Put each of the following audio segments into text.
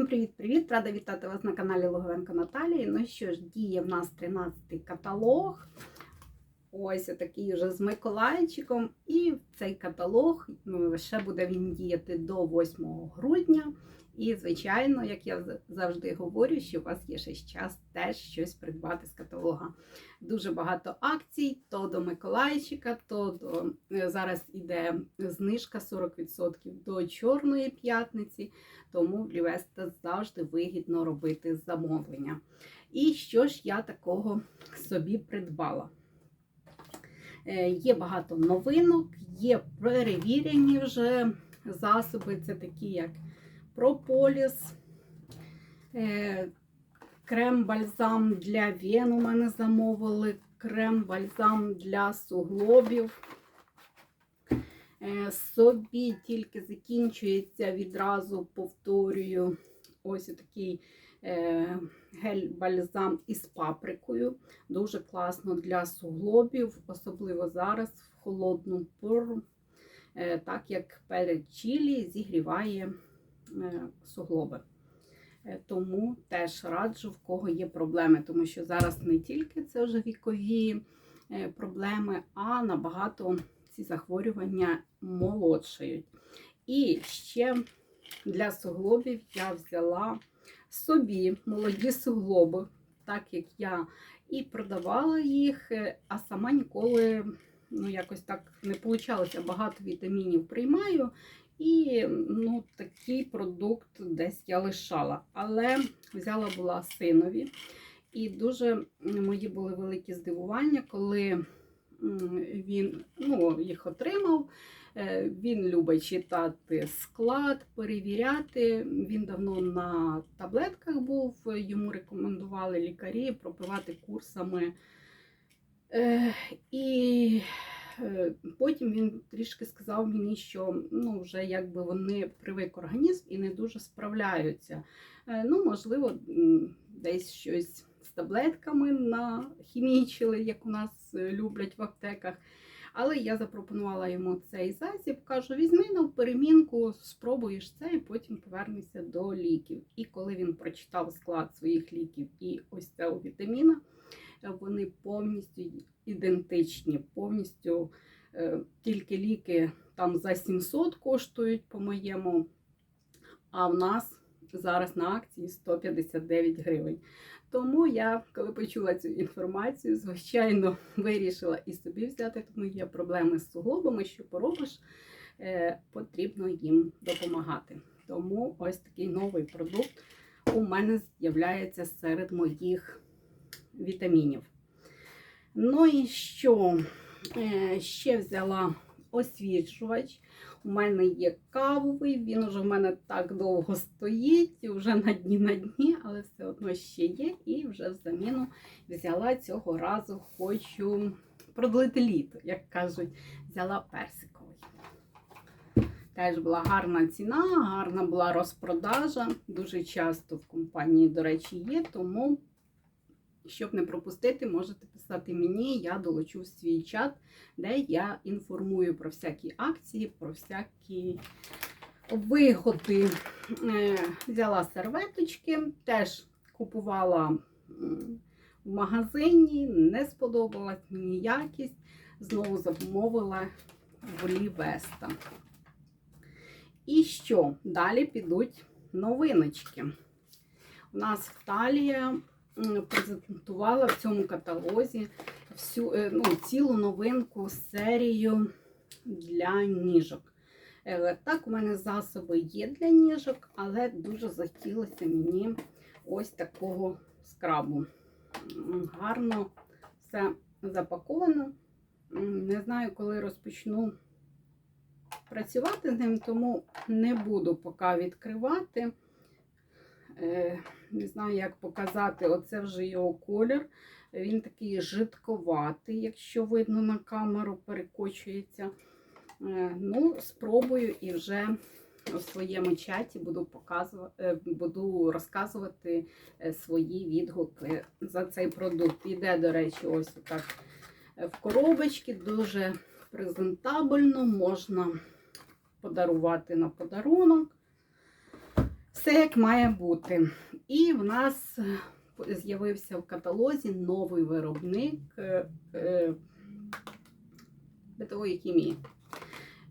Всім привіт-привіт! Рада вітати вас на каналі Логовенко Наталії. Ну що ж, діє в нас 13-й каталог. Ось такий вже з Миколайчиком. І цей каталог ну, ще буде він діяти до 8 грудня. І, звичайно, як я завжди говорю, що у вас є ще час теж щось придбати з каталога. Дуже багато акцій, то до Миколайчика, то до е, зараз іде знижка 40% до Чорної п'ятниці, тому в Лівеста завжди вигідно робити замовлення. І що ж я такого собі придбала? Е, Є багато новинок, є перевірені вже засоби, це такі як прополіс, е, крем-бальзам для вен у мене замовили, крем-бальзам для суглобів. Е, Собі тільки закінчується відразу, повторюю, ось такий е, гель-бальзам із паприкою. Дуже класно для суглобів, особливо зараз в холодну пору, так як перед чилі зігріває суглоби. Е, Тому теж раджу, в кого є проблеми, тому що зараз не тільки це вже вікові е, проблеми, а набагато ці захворювання молодшають. І ще для суглобів я взяла собі молоді суглоби, так як я і продавала їх, е, а сама ніколи ну, якось так не вийшло. Багато вітамінів приймаю. І ну, такий продукт десь я лишала. Але взяла була синові. І дуже мої були великі здивування, коли він ну, їх отримав. Е, Він любить читати склад, перевіряти. Він давно на таблетках був, йому рекомендували лікарі пропивати курсами. Е, І потім він трішки сказав мені, що ну, вже якби вони привик організм і не дуже справляються. Е, Ну, можливо, десь щось з таблетками нахімічили, як у нас е, люблять в аптеках. Але я запропонувала йому цей засіб, кажу, візьми на перемінку, спробуєш це і потім повернешся до ліків. І коли він прочитав склад своїх ліків і ось цього вітаміна, е, вони повністю ідентичні, повністю е, тільки ліки там за 700 коштують, по-моєму, а в нас зараз на акції 159 гривень. Тому я, коли почула цю інформацію, звичайно, вирішила і собі взяти, тому є проблеми з суглобами, що поробиш, е, потрібно їм допомагати. Тому ось такий новий продукт у мене з'являється серед моїх вітамінів. Ну і що? Е, Ще взяла освіжувач. У мене є кавовий, він уже в мене так довго стоїть, вже на дні на дні, але все одно ще є. І вже в заміну взяла цього разу, хочу продлити літо, як кажуть, взяла персиковий. Теж була гарна ціна, гарна була розпродажа. Дуже часто в компанії, до речі, є, тому. Щоб не пропустити, можете писати мені, я долучу в свій чат, де я інформую про всякі акції, про всякі вигоди. Е, Взяла серветочки, теж купувала в магазині, не сподобалась мені якість. Знову замовила в Лівеста. І що? Далі підуть новиночки. У нас в презентувала в цьому каталозі всю е, ну, цілу новинку серію для ніжок. Е, Так, у мене засоби є для ніжок, але дуже захотілося мені ось такого скрабу. Гарно все запаковано. Не знаю, коли розпочну працювати з ним, тому не буду поки відкривати. Е, Не знаю, як показати. Оце вже його колір. Він такий жидковатий, якщо видно на камеру, перекочується. Е, Ну, спробую і вже у своєму чаті буду показувати, буду розказувати е, свої відгуки за цей продукт. Іде, до речі, ось так в коробочці, дуже презентабельно, можна подарувати на подарунок. Все як має бути. І в нас е, з'явився в каталозі новий виробник е, е, битової хімії.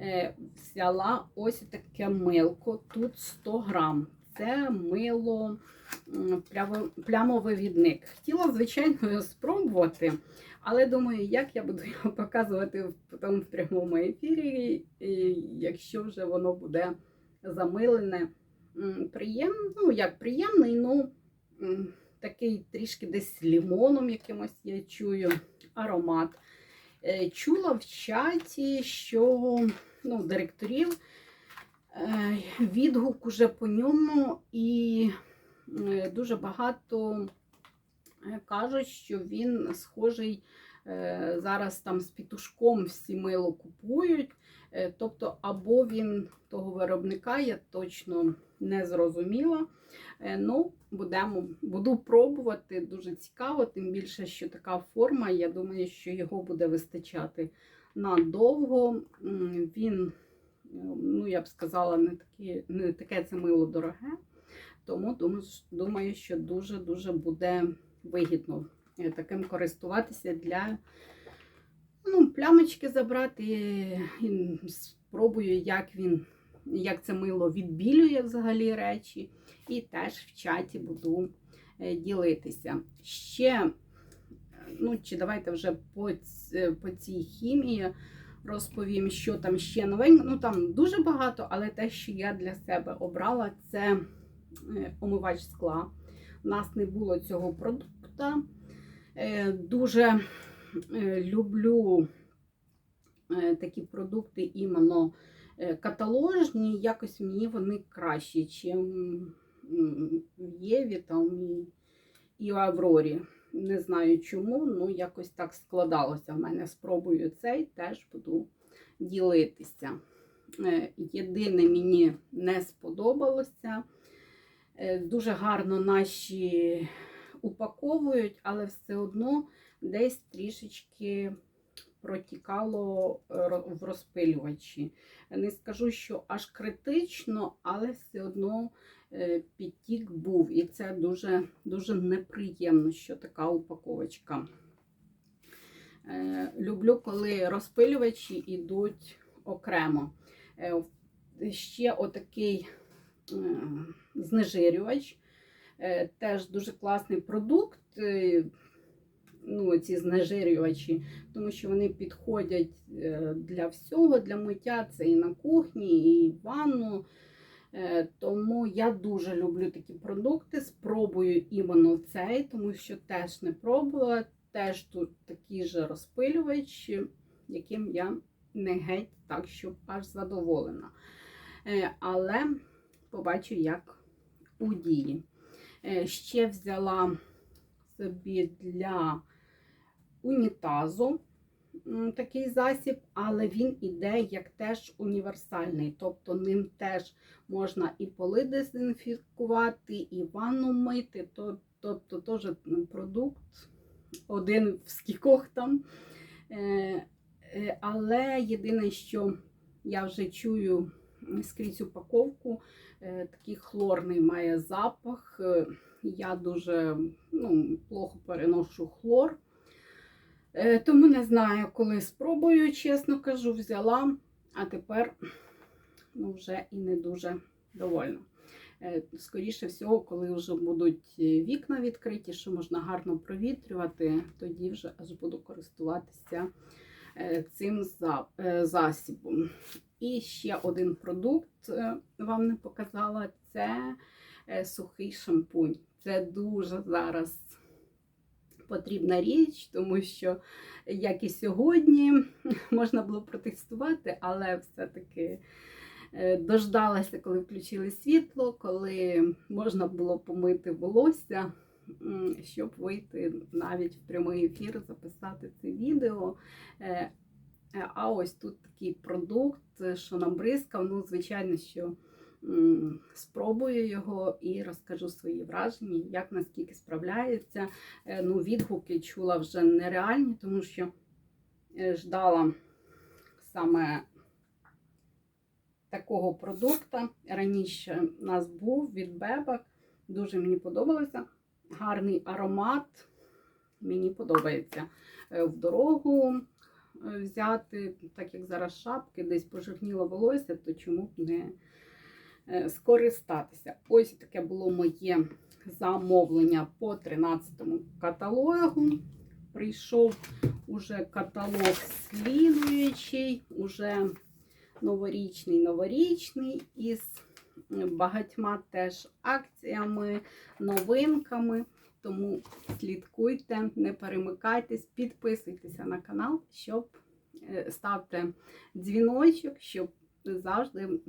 Е, Взяла ось таке милко, тут 100 грам. Це мило плямовивідник. Хотіла, звичайно, спробувати, але думаю, як я буду його показувати потім в прямому ефірі, якщо вже воно буде замилене. М, Приємно, ну як приємний, ну такий трішки десь лімоном якимось я чую аромат. Е, Чула в чаті, що ну, директорів е, відгук уже по ньому, і дуже багато е, кажуть, що він схожий зараз там з пітушком всі мило купують. Е, Тобто, або він того виробника, я точно не зрозуміла. Е, Ну, будемо, буду пробувати, дуже цікаво, тим більше, що така форма, я думаю, що його буде вистачати надовго. Він, е, ну, я б сказала, не, такі, не таке це мило дороге, тому думаю, що дуже-дуже буде вигідно е, таким користуватися для ну, плямочки забрати. І спробую, як він, як це мило відбілює взагалі речі. І теж в чаті буду е, ділитися. Ще, е, ну чи давайте вже по, по цій хімії розповім, що там ще новеньке. Ну там дуже багато, але те, що я для себе обрала, це е, омивач скла. У нас не було цього продукту. Е, Дуже е, люблю е, такі продукти іменно каталожні, якось мені вони кращі, ніж в Єві там, і, в Аврорі. Не знаю чому, ну якось так складалося в мене. Спробую цей, теж буду ділитися. Єдине мені не сподобалося. Дуже гарно наші упаковують, але все одно десь трішечки протікало е, в розпилювачі. Не скажу, що аж критично, але все одно е, підтік був. І це дуже, дуже неприємно, що така упаковочка. Е, Люблю, коли розпилювачі йдуть окремо. Ще отакий знежирювач. Е, Теж дуже класний продукт. е, Ну, ці знежирювачі, тому що вони підходять е, для всього, для миття це і на кухні, і в ванну. Тому я дуже люблю такі продукти. Спробую іменно цей, тому що теж не пробувала. Теж тут такий же розпилювач, яким я не геть так, щоб аж задоволена. Але побачу, як у дії. Е, Ще взяла собі для унітазу такий засіб, але він іде як теж універсальний. Тобто ним теж можна і поли дезінфікувати, і ванну мити. Тобто теж продукт один в скількох там. Е, е, Але єдине, що я вже чую скрізь упаковку, такий хлорний має запах. Е, Я дуже ну, плохо переношу хлор. Е, Тому не знаю, коли спробую, чесно кажу, взяла, а тепер ну, вже і не дуже довольна. Е, Скоріше всього, коли вже будуть е, вікна відкриті, що можна гарно провітрювати, тоді вже аж буду користуватися е, цим е, засібом. І ще один продукт е, вам не показала це е, сухий шампунь. Це дуже зараз потрібна річ, тому що, як і сьогодні, можна було протестувати, але все-таки е, дождалася, коли включили світло, коли можна було помити волосся, щоб вийти навіть в прямий ефір, записати це відео. Е, Е, А ось тут такий продукт, е, що набризкав. Ну, звичайно, що спробую його і розкажу свої враження, як наскільки справляється. Ну, відгуки чула вже нереальні, тому що ждала саме такого продукту. Раніше у нас був від Бебак. Дуже мені подобалося. Гарний аромат. Мені подобається Е, в дорогу е, взяти, так як зараз шапки, десь пожирніло волосся, то чому б не е, скористатися. Ось таке було моє замовлення по 13 каталогу. Прийшов уже каталог слідуючий, уже новорічний, новорічний із багатьма теж акціями, новинками. Тому слідкуйте, не перемикайтесь, підписуйтеся на канал, щоб е, ставте дзвіночок, щоб завжди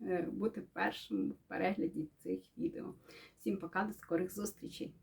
е, бути першим в перегляді цих відео. Всім пока, до скорих зустрічей!